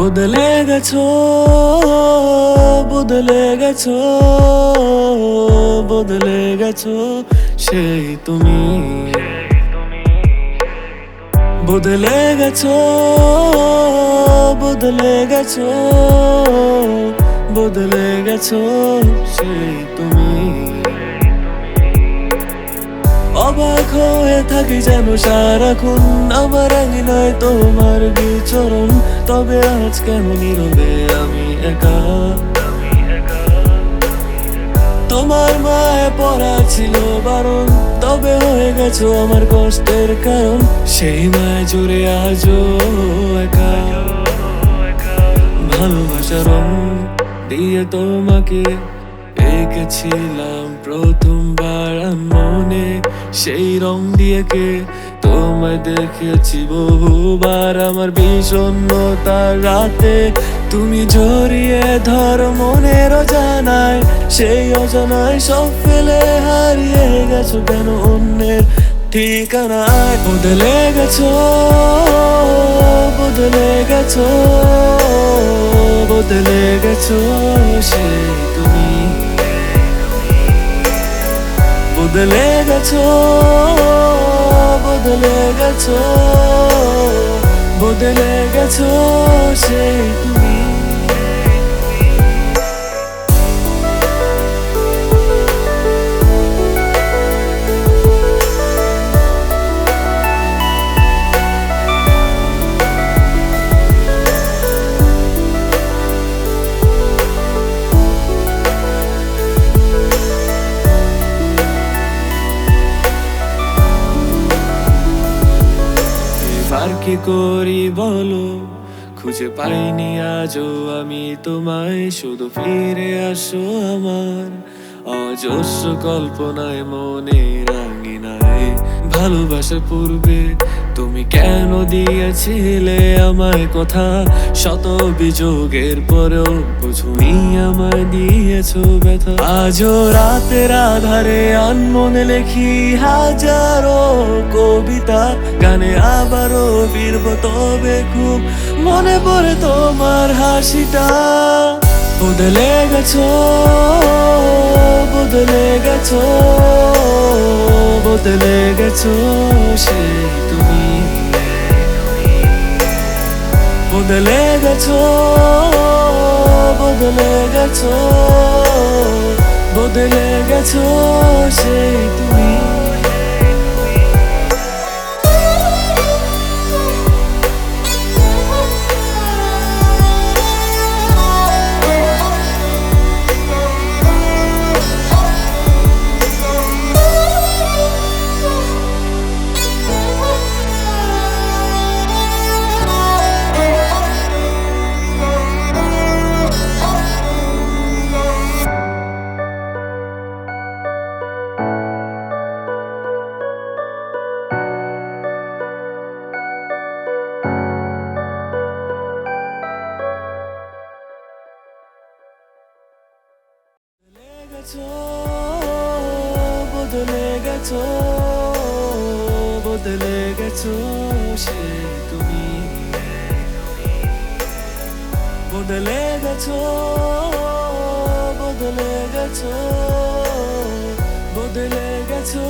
বদলে গেছো বদলে গেছো বদলে গেছো সেই তুমি। বদলে গেছো বদলে গেছো বদলে গেছো সেই তুমি। অবাক হয়ে থাকি যেন সারাক্ষণ। আমার নয় তোমার বিচরণ। তবে আজ কেন নীরবে আমি একা? তোমার মায়ে পড়া ছিল বারণ। তবে হয়ে গেছো আমার কষ্টের কারণ। সেই মায় জুড়ে আজও একা। ভালোবাসার দিয়ে তোমাকে এঁকেছিলাম প্রথমবার মনে। সেই রং দিয়ে কে তোমায় দেখেছি বহুবার। আমার বিষণ্ণতার রাতে তুমি জড়িয়ে ধর মনের জানায় সেই অজানায় সব ফেলে হারিয়ে গেছো কেন অন্যের ঠিকানায়? বদলে গেছো বদলে গেছো বদলে গেছো। সেই তুমি বদলে গেছো বদলে গেছো বদলে গেছো সেই আর কি করি বলো? খুঁজে পাইনি আজও আমি তোমায়, শুধু ফিরে আসো আমার। অজস্র কল্পনায় মনে রাঙিনায় ভালোবাসার পূর্বে তুমি কেন দিয়েছিলে আমায় কথা? শত অভিযোগের পরেও বুঝুনি আমায় দিয়েছ ব্যথা। আজও রাতের আধারে আনমনে লেখি হাজারো কবিতা, গানে আবারও মনে পড়ে তোমার হাসিটা। বদলে গেছো বদলে গেছো বদলে গেছো সেই তুমি। বদলে গেছো বদলে গেছো বদলে গেছো সেই তুমি। গেছো বদলে গেছো বদলে গেছো সে তুমি। বদলে গেছো বদলে গেছো বদলে গেছো